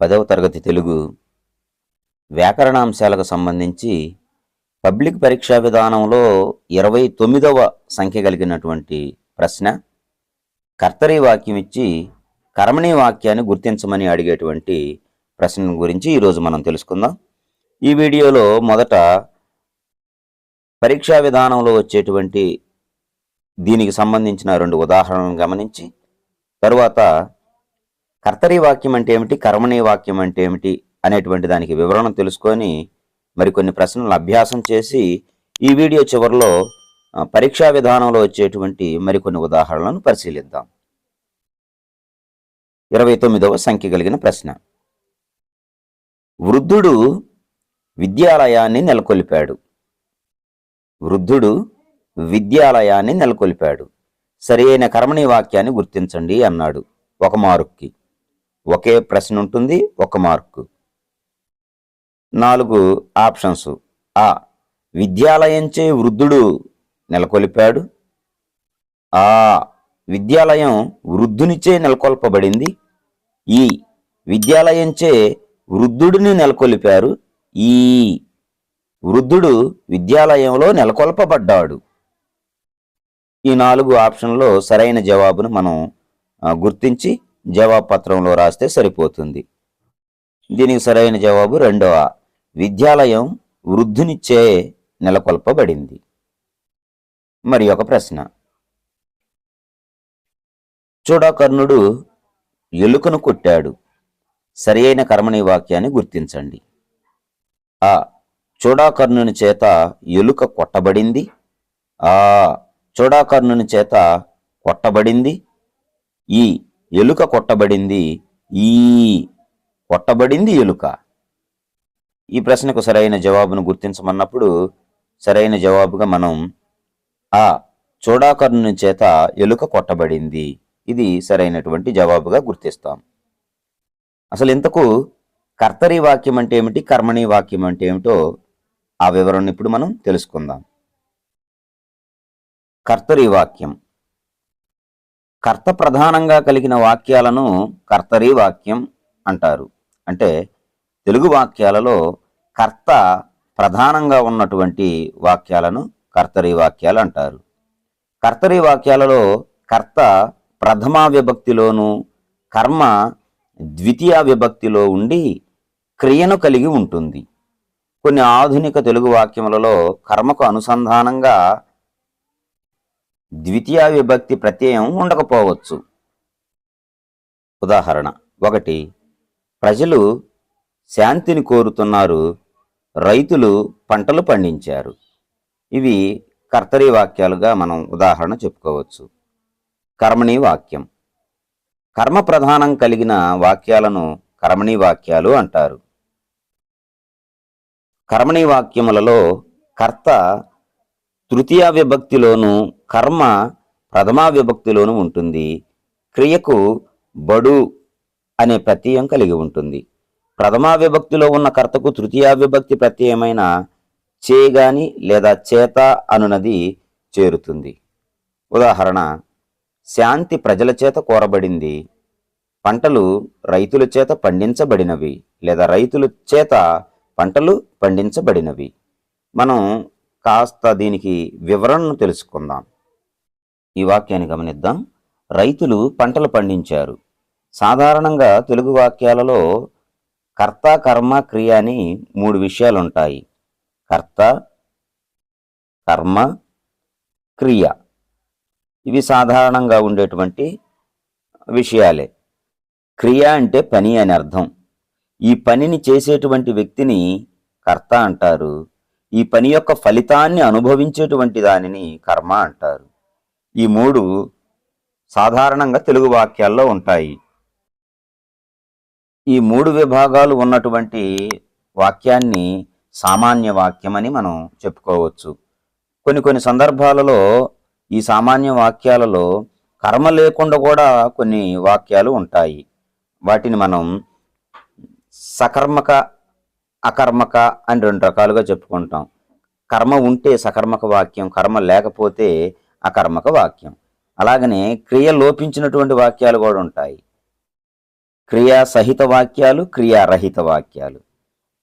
పదవ తరగతి తెలుగు వ్యాకరణాంశాలకు సంబంధించి పబ్లిక్ పరీక్షా విధానంలో ఇరవై తొమ్మిదవ సంఖ్య కలిగినటువంటి ప్రశ్న. కర్తరీ వాక్యం ఇచ్చి కర్మణీ వాక్యాన్ని గుర్తించమని అడిగేటువంటి ప్రశ్న గురించి ఈరోజు మనం తెలుసుకుందాం. ఈ వీడియోలో మొదట పరీక్షా విధానంలో వచ్చేటువంటి దీనికి సంబంధించిన రెండు ఉదాహరణలను గమనించి తరువాత కర్తరీ వాక్యం అంటే ఏమిటి? కర్మణీ వాక్యం అంటే ఏమిటి? అనేటువంటి దానికి వివరణ తెలుసుకొని మరికొన్ని ప్రశ్నలు అభ్యాసం చేసి ఈ వీడియో చివరిలో పరీక్షా విధానంలో వచ్చేటువంటి మరికొన్ని ఉదాహరణలను పరిశీలిద్దాం. ఇరవై తొమ్మిదవ సంఖ్య కలిగిన ప్రశ్న. వృద్ధుడు విద్యాలయాన్ని నెలకొల్పాడు. వృద్ధుడు విద్యాలయాన్ని నెలకొల్పాడు. సరియైన కర్మణీ వాక్యాన్ని గుర్తించండి అన్నాడు ఒక మార్క్కి. ఒకే ప్రశ్న ఉంటుంది ఒక మార్కు. నాలుగు ఆప్షన్స్. ఆ. విద్యాలయంచే వృద్ధుడు నెలకొల్పాడు. ఆ. విద్యాలయం వృద్ధునిచే నెలకొల్పబడింది. ఈ. విద్యాలయంచే వృద్ధుడిని నెలకొల్పారు. ఈ. వృద్ధుడు విద్యాలయంలో నెలకొల్పబడ్డాడు. ఈ నాలుగు ఆప్షన్లో సరైన జవాబును మనం గుర్తించి జవాబు పత్రంలో రాస్తే సరిపోతుంది. దీనికి సరైన జవాబు రెండవ విద్యాలయం వృద్ధునిచ్చే నెలకొల్పబడింది. మరి ఒక ప్రశ్న. చూడాకర్ణుడు ఎలుకను కొట్టాడు. సరి అయిన కర్మణి వాక్యాన్ని గుర్తించండి. ఆ చూడాకర్ణుని చేత ఎలుక కొట్టబడింది. ఆ చూడాకర్ణుని చేత కొట్టబడింది. ఈ ఎలుక కొట్టబడింది ఈ. కొట్టబడింది ఎలుక. ఈ ప్రశ్నకు సరైన జవాబును గుర్తించమన్నప్పుడు సరైన జవాబుగా మనం ఆ చూడాకర్ణుని చేత ఎలుక కొట్టబడింది. ఇది సరైనటువంటి జవాబుగా గుర్తిస్తాం. అసలు ఇంతకు కర్తరీ వాక్యం అంటే ఏమిటి కర్మణి వాక్యం అంటే ఏమిటో ఆ వివరణ ఇప్పుడు మనం తెలుసుకుందాం. కర్తరీ వాక్యం. కర్త ప్రధానంగా కలిగిన వాక్యాలను కర్తరీ వాక్యం అంటారు. అంటే తెలుగు వాక్యాలలో కర్త ప్రధానంగా ఉన్నటువంటి వాక్యాలను కర్తరీ వాక్యాలు అంటారు. కర్తరీ వాక్యాలలో కర్త ప్రథమా విభక్తిలోను కర్మ ద్వితీయ విభక్తిలో ఉండి క్రియను కలిగి ఉంటుంది. కొన్ని ఆధునిక తెలుగు వాక్యములలో కర్మకు అనుసంధానంగా ద్వితీయ విభక్తి ప్రత్యయం ఉండకపోవచ్చు. ఉదాహరణ ఒకటి ప్రజలు శాంతిని కోరుతున్నారు రైతులు పంటలు పండించారు. ఇవి కర్తరి వాక్యాలుగా మనం ఉదాహరణ చెప్పుకోవచ్చు. కర్మణి వాక్యం. కర్మ ప్రధానం కలిగిన వాక్యాలను కర్మణి వాక్యాలు అంటారు. కర్మణి వాక్యములలో కర్త తృతీయ విభక్తిలోను కర్మ ప్రథమా విభక్తిలోను ఉంటుంది. క్రియకు బడు అనే ప్రత్యయం కలిగి ఉంటుంది. ప్రథమా విభక్తిలో ఉన్న కర్తకు తృతీయ విభక్తి ప్రత్యయమైన చేయగాని లేదా చేత అనునది చేరుతుంది. ఉదాహరణ శాంతి ప్రజల చేత కోరబడింది. పంటలు రైతుల చేత పండించబడినవి లేదా రైతుల చేత పంటలు పండించబడినవి. మనం కాస్త దీనికి వివరణను తెలుసుకుందాం. ఈ వాక్యాన్ని గమనిద్దాం. రైతులు పంటలు పండించారు. సాధారణంగా తెలుగు వాక్యాలలో కర్త కర్మ క్రియ అని మూడు విషయాలు ఉంటాయి కర్త కర్మ క్రియ. ఇవి సాధారణంగా ఉండేటువంటి విషయాలే. క్రియ అంటే పని అని అర్థం. ఈ పనిని చేసేటువంటి వ్యక్తిని కర్త అంటారు. ఈ పని యొక్క ఫలితాన్ని అనుభవించేటువంటి దానిని కర్మ అంటారు. ఈ మూడు సాధారణంగా తెలుగు వాక్యాల్లో ఉంటాయి. ఈ మూడు విభాగాలు ఉన్నటువంటి వాక్యాన్ని సామాన్య వాక్యమని మనం చెప్పుకోవచ్చు. కొన్ని కొన్ని సందర్భాలలో ఈ సామాన్య వాక్యాలలో కర్మ లేకుండా కూడా కొన్ని వాక్యాలు ఉంటాయి. వాటిని మనం సకర్మక అకర్మక అని రెండు రకాలుగా చెప్పుకుంటాం. కర్మ ఉంటే సకర్మక వాక్యం కర్మ లేకపోతే అకర్మక వాక్యం. అలాగనే క్రియ లోపించినటువంటి వాక్యాలు కూడా ఉంటాయి. క్రియా సహిత వాక్యాలు క్రియారహిత వాక్యాలు.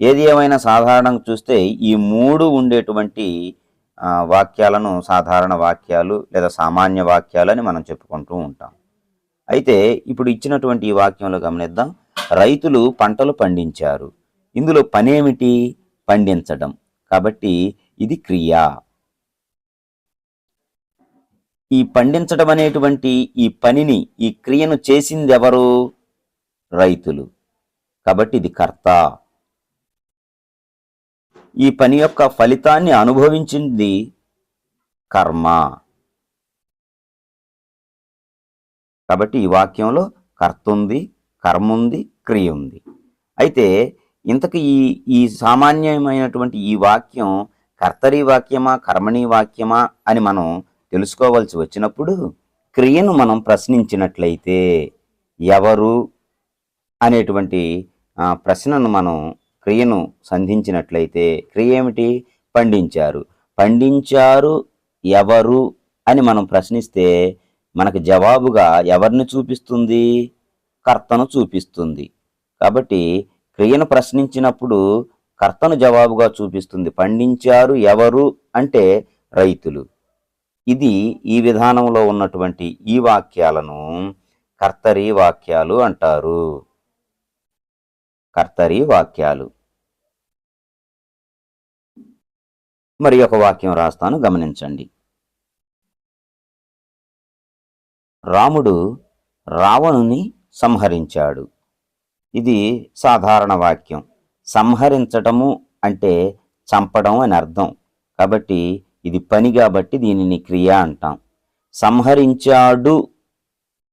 ఏది ఏమైనా సాధారణంగా చూస్తే ఈ మూడు ఉండేటువంటి వాక్యాలను సాధారణ వాక్యాలు లేదా సామాన్య వాక్యాలు అని మనం చెప్పుకుంటూ ఉంటాం. అయితే ఇప్పుడు ఇచ్చినటువంటి ఈ వాక్యంలో గమనిద్దాం. రైతులు పంటలు పండించారు. ఇందులో పనేమిటి? పండించడం. కాబట్టి ఇది క్రియ. ఈ పండించడం అనేటువంటి ఈ పనిని ఈ క్రియను చేసింది ఎవరు రైతులు. కాబట్టి ఇది కర్త. ఈ పని యొక్క ఫలితాన్ని అనుభవించింది కర్మ. కాబట్టి ఈ వాక్యంలో కర్త ఉంది కర్మ ఉంది క్రియ ఉంది. అయితే ఇంతకు ఈ ఈ సామాన్యమైనటువంటి ఈ వాక్యం కర్తరీ వాక్యమా కర్మణి వాక్యమా అని మనం తెలుసుకోవాల్సి వచ్చినప్పుడు క్రియను మనం ప్రశ్నించినట్లయితే ఎవరు అనేటువంటి ప్రశ్నను మనం క్రియను సంధించినట్లయితే క్రియ ఏమిటి? పండించారు. పండించారు ఎవరు అని మనం ప్రశ్నిస్తే మనకు జవాబుగా ఎవరిని చూపిస్తుంది? కర్తను చూపిస్తుంది. కాబట్టి క్రియను ప్రశ్నించినప్పుడు కర్తను జవాబుగా చూపిస్తుంది. పండించారు ఎవరు? అంటే రైతులు. ఇది ఈ విధానంలో ఉన్నటువంటి ఈ వాక్యాలను కర్తరి వాక్యాలు అంటారు. కర్తరి వాక్యాలు. మరి ఒక వాక్యం రాస్తాను గమనించండి. రాముడు రావణుని సంహరించాడు. ఇది సాధారణ వాక్యం. సంహరించటము అంటే చంపడం అని అర్థం. కాబట్టి ఇది పని కాబట్టి దీనిని క్రియ అంటాం. సంహరించాడు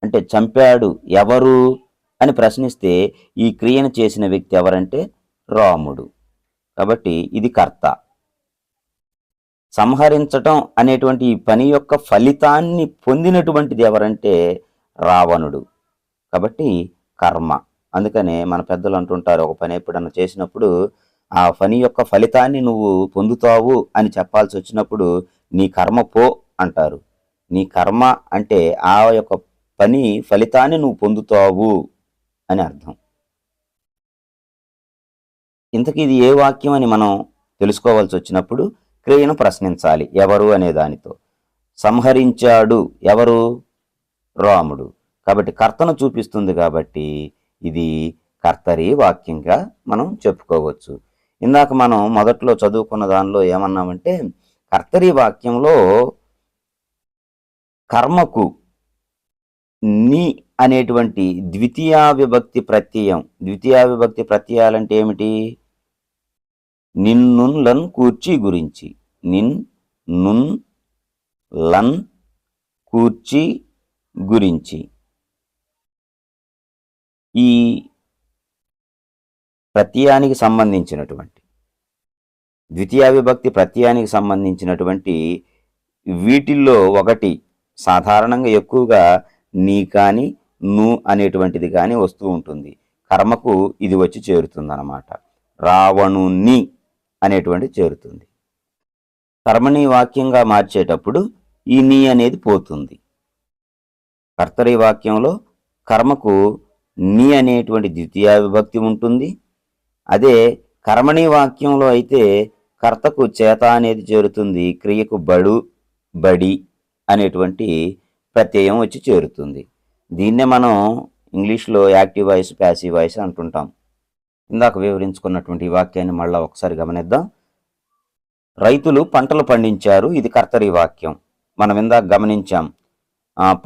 అంటే చంపాడు ఎవరు అని ప్రశ్నిస్తే ఈ క్రియను చేసిన వ్యక్తి ఎవరంటే రాముడు. కాబట్టి ఇది కర్త. సంహరించటం అనేటువంటి ఈ పని యొక్క ఫలితాన్ని పొందినటువంటిది ఎవరంటే రావణుడు. కాబట్టి కర్మ. అందుకనే మన పెద్దలు అంటుంటారు ఒక పని ఎప్పుడన్నా చేసినప్పుడు ఆ పని యొక్క ఫలితాన్ని నువ్వు పొందుతావు అని చెప్పాల్సి వచ్చినప్పుడు నీ కర్మ పో అంటారు. నీ కర్మ అంటే ఆ యొక్క పని ఫలితాన్ని నువ్వు పొందుతావు అని అర్థం. ఇంతకీ ఇది ఏ వాక్యం అని మనం తెలుసుకోవాల్సి వచ్చినప్పుడు క్రియను ప్రశ్నించాలి ఎవరు అనే దానితో. సంహరించాడు ఎవరు? రాముడు. కాబట్టి కర్తను చూపిస్తుంది కాబట్టి ఇది కర్తరి వాక్యంగా మనం చెప్పుకోవచ్చు. ఇందాక మనం మొదట్లో చదువుకున్న దానిలో ఏమన్నామంటే కర్తరి వాక్యంలో కర్మకు ని అనేటువంటి ద్వితీయ విభక్తి ప్రత్యయం. ద్వితీయ విభక్తి ప్రత్యయాలంటే ఏమిటి? నిన్నున్ లన్ కూర్చి గురించి. నిన్ నున్ లన్ కూర్చి గురించి. ఈ ప్రత్యయానికి సంబంధించినటువంటి ద్వితీయ విభక్తి ప్రత్యయానికి సంబంధించినటువంటి వీటిల్లో ఒకటి సాధారణంగా ఎక్కువగా నీ కానీ ను అనేటువంటిది కానీ వస్తూ ఉంటుంది. కర్మకు ఇది వచ్చి చేరుతుంది అన్నమాట రావణుని అనేటువంటి చేరుతుంది. కర్మని వాక్యంగా మార్చేటప్పుడు ఈ నీ అనేది పోతుంది. కర్తరి వాక్యంలో కర్మకు నీ అనేటువంటి ద్వితీయ విభక్తి ఉంటుంది. అదే కర్మణి వాక్యంలో అయితే కర్తకు చేత అనేది చేరుతుంది క్రియకు బడు బడి అనేటువంటి ప్రత్యయం వచ్చి చేరుతుంది. దీన్నే మనం ఇంగ్లీష్లో యాక్టివ్ వాయిస్ ప్యాసివ్ వాయిస్ అంటుంటాం. ఇందాక వివరించుకున్నటువంటి వాక్యాన్ని మళ్ళీ ఒకసారి గమనిద్దాం. రైతులు పంటలు పండించారు ఇది కర్తరి వాక్యం. మనం ఇందాక గమనించాం.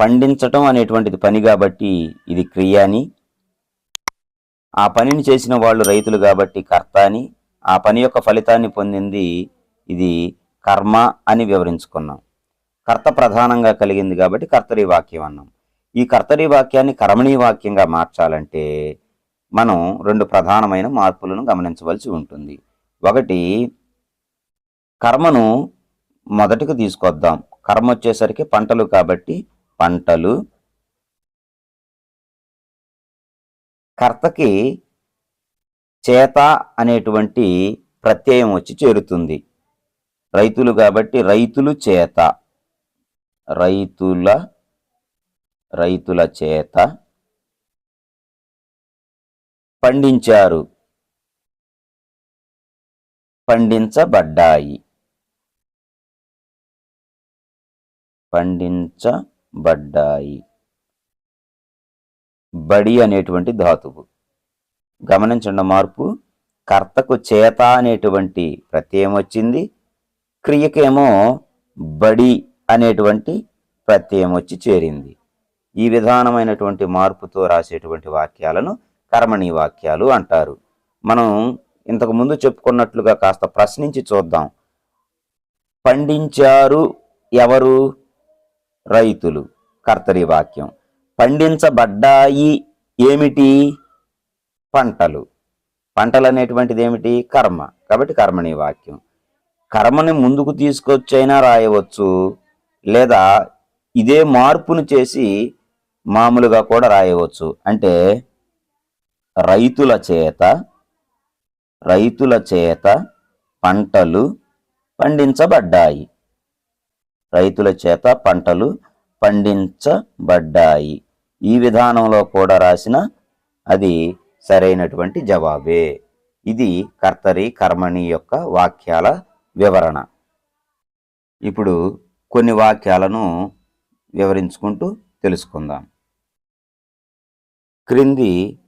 పండించటం అనేటువంటిది పని కాబట్టి ఇది క్రియ అని ఆ పనిని చేసిన వాళ్ళు రైతులు కాబట్టి కర్త అని ఆ పని యొక్క ఫలితాన్ని పొందింది ఇది కర్మ అని వివరించుకున్నాం. కర్త ప్రధానంగా కలిగింది కాబట్టి కర్తరీ వాక్యం అన్నాం. ఈ కర్తరీ వాక్యాన్ని కర్మణీ వాక్యంగా మార్చాలంటే మనం రెండు ప్రధానమైన మార్పులను గమనించవలసి ఉంటుంది. ఒకటి కర్మను మొదటికి తీసుకొద్దాం. కర్మ వచ్చేసరికి పంటలు కాబట్టి పంటలు కర్తకి చేత అనేటువంటి ప్రత్యయం వచ్చి చేరుతుంది. రైతులు కాబట్టి రైతులు చేత. రైతుల రైతుల చేత పండించారు. పండించబడ్డాయి. పండించబడ్డాయి. బడి అనేటువంటి ధాతువు. గమనించండి మార్పు. కర్తకు చేత అనేటువంటి ప్రత్యయం వచ్చింది. క్రియకేమో బడి అనేటువంటి ప్రత్యయం వచ్చి చేరింది. ఈ విధానమైనటువంటి మార్పుతో రాసేటువంటి వాక్యాలను కర్మణీ వాక్యాలు అంటారు. మనం ఇంతకు ముందు చెప్పుకున్నట్లుగా కాస్త ప్రశ్నించి చూద్దాం. పండించారు ఎవరు? రైతులు. కర్తరి వాక్యం. పండించబడ్డాయి ఏమిటి? పంటలు. పంటలు అనేటువంటిది ఏమిటి కర్మ. కాబట్టి కర్మణి వాక్యం. కర్మని ముందుకు తీసుకొచ్చైనా రాయవచ్చు. లేదా ఇదే మార్పును చేసి మామూలుగా కూడా రాయవచ్చు. అంటే రైతుల చేత రైతుల చేత పంటలు పండించబడ్డాయి. రైతుల చేత పంటలు పండించబడ్డాయి. ఈ విధానంలో కూడా రాసిన అది సరైనటువంటి జవాబే. ఇది కర్తరి కర్మణి యొక్క వాక్యాల వివరణ. ఇప్పుడు కొన్ని వాక్యాలను వివరించుకుంటూ తెలుసుకుందాం. క్రింది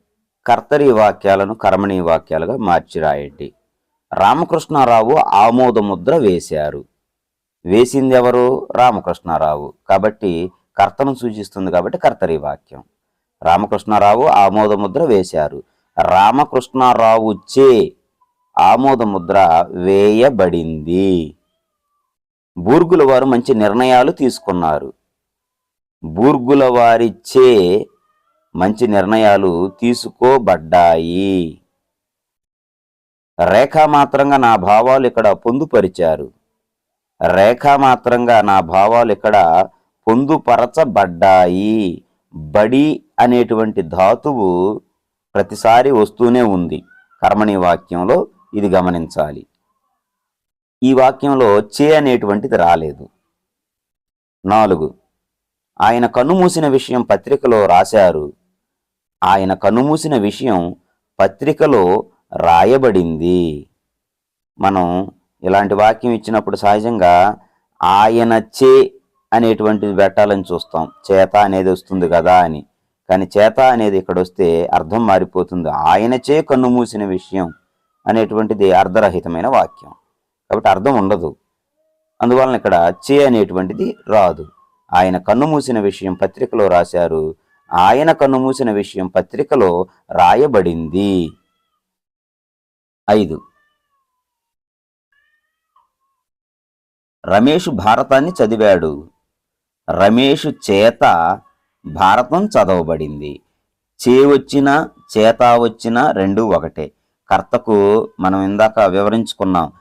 కర్తరి వాక్యాలను కర్మణి వాక్యాలుగా మార్చి రాయండి. రామకృష్ణారావు ఆమోదముద్ర వేశారు. వేసింది ఎవరు రామకృష్ణారావు. కాబట్టి కర్తను సూచిస్తుంది కాబట్టి కర్తరి వాక్యం. రామకృష్ణారావు ఆమోదముద్ర వేశారు. రామకృష్ణారావు చే ఆమోదముద్ర వేయబడింది. బూర్గుల వారు మంచి నిర్ణయాలు తీసుకున్నారు. బూర్గుల వారిచ్చే మంచి నిర్ణయాలు తీసుకోబడ్డాయి. రేఖామాత్రంగా నా భావాలు ఇక్కడ పొందుపరిచారు. రేఖామాత్రంగా నా భావాలు ఇక్కడ పొందుపరచబడ్డాయి. బడి అనేటువంటి ధాతువు ప్రతిసారి వస్తూనే ఉంది. కర్మణి వాక్యంలో ఇది గమనించాలి. ఈ వాక్యంలో చే అనేటువంటిది రాలేదు. నాలుగు. ఆయన కన్నుమూసిన విషయం పత్రికలో రాశారు. ఆయన కన్నుమూసిన విషయం పత్రికలో రాయబడింది. మనం ఇలాంటి వాక్యం ఇచ్చినప్పుడు సహజంగా ఆయన చే అనేటువంటిది పెట్టాలని చూస్తాం. చేత అనేది వస్తుంది కదా అని. కానీ చేత అనేది ఇక్కడ వస్తే అర్థం మారిపోతుంది. ఆయన చే కన్ను మూసిన విషయం అనేటువంటిది అర్ధరహితమైన వాక్యం. కాబట్టి అర్థం ఉండదు. అందువలన ఇక్కడ చే అనేటువంటిది రాదు. ఆయన కన్ను మూసిన విషయం పత్రికలో రాశారు. ఆయన కన్ను మూసిన విషయం పత్రికలో రాయబడింది. ఐదు. రమేష్ భారతాన్ని చదివాడు. రమేష్ చేత భారతం చదవబడింది. చే వచ్చిన చేత వచ్చిన రెండు ఒకటే. కర్తకు మనం ఇందాక వివరించుకున్నాం.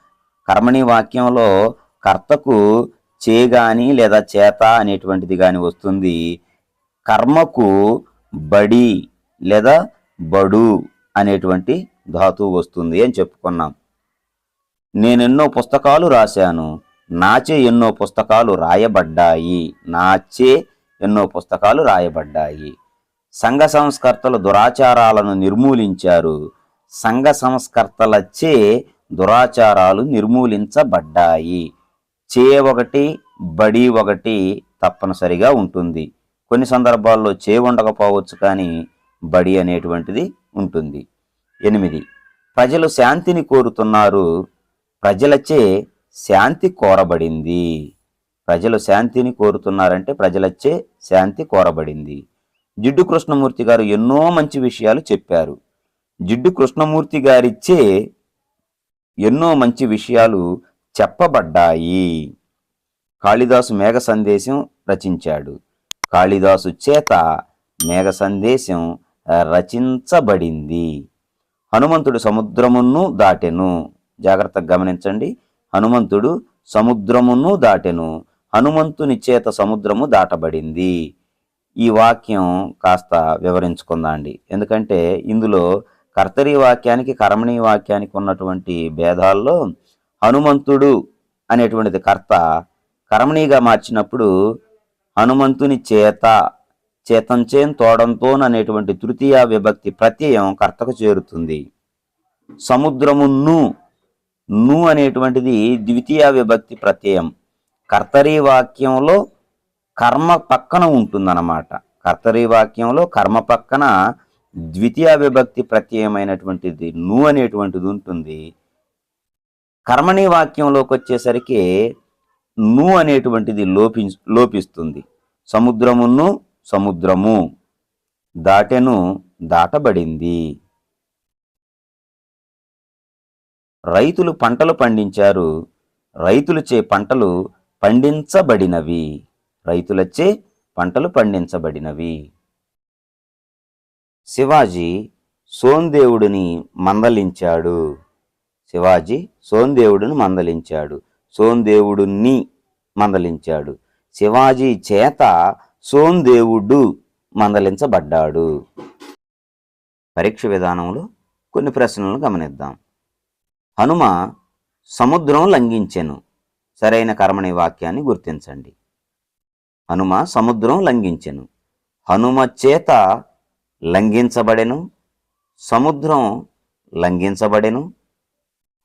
కర్మణి వాక్యంలో కర్తకు చే గాని లేదా చేత అనేటువంటిది గాని వస్తుంది. కర్మకు బడి లేదా బడు అనేటువంటి ధాతువు వస్తుంది అని చెప్పుకున్నాం. నేనెన్నో పుస్తకాలు రాశాను. నాచే ఎన్నో పుస్తకాలు రాయబడ్డాయి. నాచే ఎన్నో పుస్తకాలు రాయబడ్డాయి. సంఘ సంస్కర్తలు దురాచారాలను నిర్మూలించారు. సంఘ సంస్కర్తలచే దురాచారాలు నిర్మూలించబడ్డాయి. చే ఒకటి బడి ఒకటి తప్పనిసరిగా ఉంటుంది. కొన్ని సందర్భాల్లో చే ఉండకపోవచ్చు కానీ బడి అనేటువంటిది ఉంటుంది. ఎనిమిది ప్రజలు శాంతిని కోరుతున్నారు. ప్రజలచే శాంతి కోరబడింది. ప్రజలు శాంతిని కోరుతున్నారంటే ప్రజలచ్చే శాంతి కోరబడింది. జిడ్డు కృష్ణమూర్తి గారు ఎన్నో మంచి విషయాలు చెప్పారు. జిడ్డు కృష్ణమూర్తి గారిచ్చే ఎన్నో మంచి విషయాలు చెప్పబడ్డాయి. కాళిదాసు మేఘ సందేశం రచించాడు. కాళిదాసు చేత మేఘ సందేశం రచించబడింది. హనుమంతుడు సముద్రమును దాటెను. జాగ్రత్తగా గమనించండి. హనుమంతుడు సముద్రమును దాటెను. హనుమంతుని చేత సముద్రము దాటబడింది. ఈ వాక్యం కాస్త వివరించుకుందాండి. ఎందుకంటే ఇందులో కర్తరీ వాక్యానికి కర్మణీ వాక్యానికి ఉన్నటువంటి భేదాల్లో హనుమంతుడు అనేటువంటిది కర్త కర్మణీగా మార్చినప్పుడు హనుమంతుని చేత చేతంచేన్ తోడంతోన్ అనేటువంటి తృతీయ విభక్తి ప్రత్యయం కర్తకు చేరుతుంది. సముద్రమును ను అనేటువంటిది ద్వితీయ విభక్తి ప్రత్యయం. కర్తరీ వాక్యంలో కర్మ పక్కన ఉంటుందన్నమాట. కర్తరీ వాక్యంలో కర్మ పక్కన ద్వితీయ విభక్తి ప్రత్యయమైనటువంటిది ను అనేటువంటిది ఉంటుంది. కర్మణి వాక్యంలోకి వచ్చేసరికి ను అనేటువంటిది లోపి లోపిస్తుంది. సముద్రమును సముద్రము దాటెను దాటబడింది. రైతులు పంటలు పండించారు. రైతులచే పంటలు పండించబడినవి. రైతులచే పంటలు పండించబడినవి. శివాజీ సోందేవుడిని మందలించాడు. శివాజీ సోందేవుడిని మందలించాడు. సోందేవుడిని మందలించాడు. శివాజీ చేత సోందేవుడు మందలించబడ్డాడు. పరీక్ష విధానంలో కొన్ని ప్రశ్నలను గమనిద్దాం. హనుమ సముద్రం లంఘించెను. సరైన కర్మని వాక్యాన్ని గుర్తించండి. హనుమ సముద్రం లంఘించెను. హనుమ చేత లంఘించబడెను. సముద్రం లంఘించబడెను.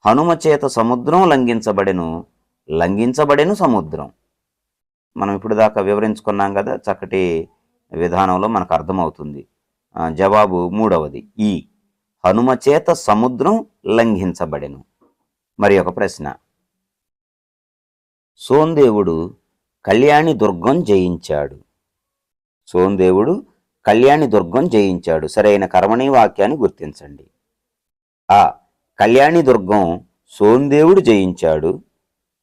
హనుమ చేత సముద్రం లంఘించబడెను. లంఘించబడెను సముద్రం. మనం ఇప్పుడు దాకా వివరించుకున్నాం కదా చక్కటి విధానంలో మనకు అర్థమవుతుంది. జవాబు మూడవది. ఈ. హనుమ చేత సముద్రం లంఘించబడెను. మరి ఒక ప్రశ్న. సోందేవుడు కళ్యాణి దుర్గం జయించాడు. సోందేవుడు కళ్యాణి దుర్గం జయించాడు. సరైన కర్మణీ వాక్యాన్ని గుర్తించండి. ఆ కళ్యాణి దుర్గం సోందేవుడు జయించాడు.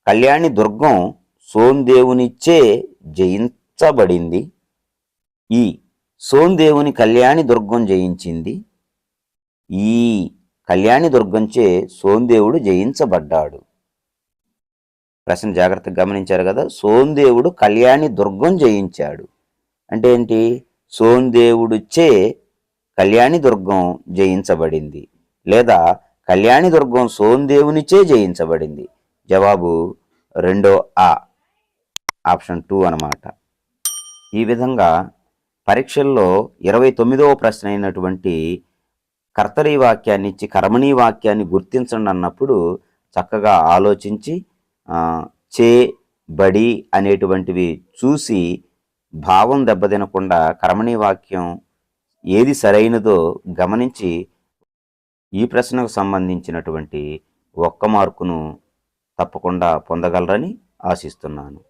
కళ్యాణి దుర్గం సోందేవునిచ్చే జయించబడింది. ఈ సోందేవుని కళ్యాణి దుర్గం జయించింది. ఈ కళ్యాణి దుర్గంచే సోందేవుడు జయించబడ్డాడు. ప్రశ్న జాగ్రత్తగా గమనించారు కదా సోందేవుడు కళ్యాణి దుర్గం జయించాడు. అంటే ఏంటి? సోందేవుడుచే కళ్యాణి దుర్గం జయించబడింది. లేదా కళ్యాణి దుర్గం సోందేవునిచే జయించబడింది. జవాబు రెండో ఆ ఆప్షన్ టూ అన్నమాట. ఈ విధంగా పరీక్షల్లో ఇరవై తొమ్మిదవ ప్రశ్న అయినటువంటి కర్తరీ వాక్యాన్ని ఇచ్చి కర్మణీ వాక్యాన్ని గుర్తించండి అన్నప్పుడు చక్కగా ఆలోచించి చే బడి అనేటువంటివి చూసి భావం దెబ్బతినకుండా కర్మణీ వాక్యం ఏది సరైనదో గమనించి ఈ ప్రశ్నకు సంబంధించినటువంటి ఒక్క మార్కును తప్పకుండా పొందగలరని ఆశిస్తున్నాను.